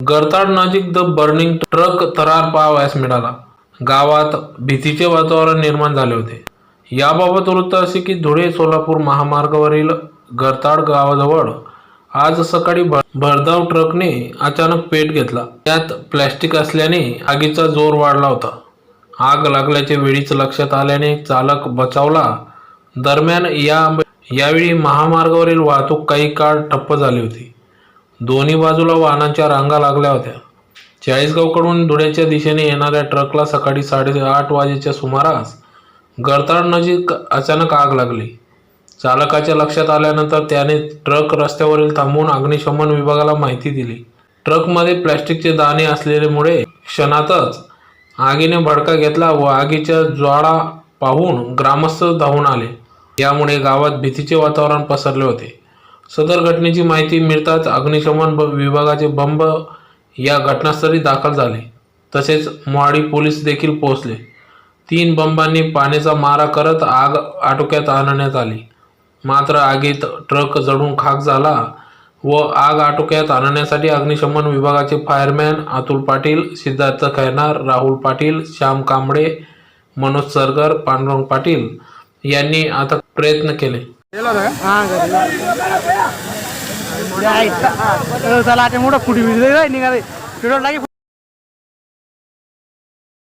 गरताड नजीक the burning truck थरार पाहावयास मिळाला. गावात भीतीचे वातावरण निर्माण झाले होते. याबाबत वृत्त असे की धुळे सोलापूर महामार्गावरील गरताड गावाजवळ आज सकाळी भरधाव ट्रकने अचानक पेट घेतला. त्यात प्लॅस्टिक असल्याने आगीचा जोर वाढला होता. आग लागल्याचे वेळीच लक्षात आल्याने चालक बचावला. दरम्यान या यावेळी महामार्गावरील वाहतूक काही काळ ठप्प झाली होती. दोन्ही बाजूला वाहनांच्या रांगा लागल्या होत्या. चाळीसगावकडून धुळ्याच्या दिशेने येणाऱ्या ट्रकला सकाळी साडेआठ वाजेच्या सुमारास गरताड नजीक अचानक आग लागली. चालकाच्या लक्षात आल्यानंतर त्याने ट्रक रस्त्यावरील थांबवून अग्निशमन विभागाला माहिती दिली. ट्रकमध्ये प्लॅस्टिकचे दाणे असलेल्यामुळे क्षणातच आगीने भडका घेतला व आगीच्या ज्वाळा पाहून ग्रामस्थ धावून आले. यामुळे गावात भीतीचे वातावरण पसरले होते. सदर घटनेची माहिती मिळताच अग्निशमन विभागाचे बंब या घटनास्थळी दाखल झाले. तसेच मोहाडी पोलीस देखील पोहोचले. तीन बंबांनी पाण्याचा मारा करत आग आटोक्यात आणण्यात आली. मात्र आगीत ट्रक जळून खाक झाला व आग आटोक्यात आणण्यासाठी अग्निशमन विभागाचे फायरमॅन अतुल पाटील सिद्धार्थ खैनार राहुल पाटील श्याम कांबळे मनोज सरगर पांडुरंग पाटील यांनी आता प्रयत्न केले. సలాటే కూడా కుడి విడిగా నీకు అది పిల్లలకి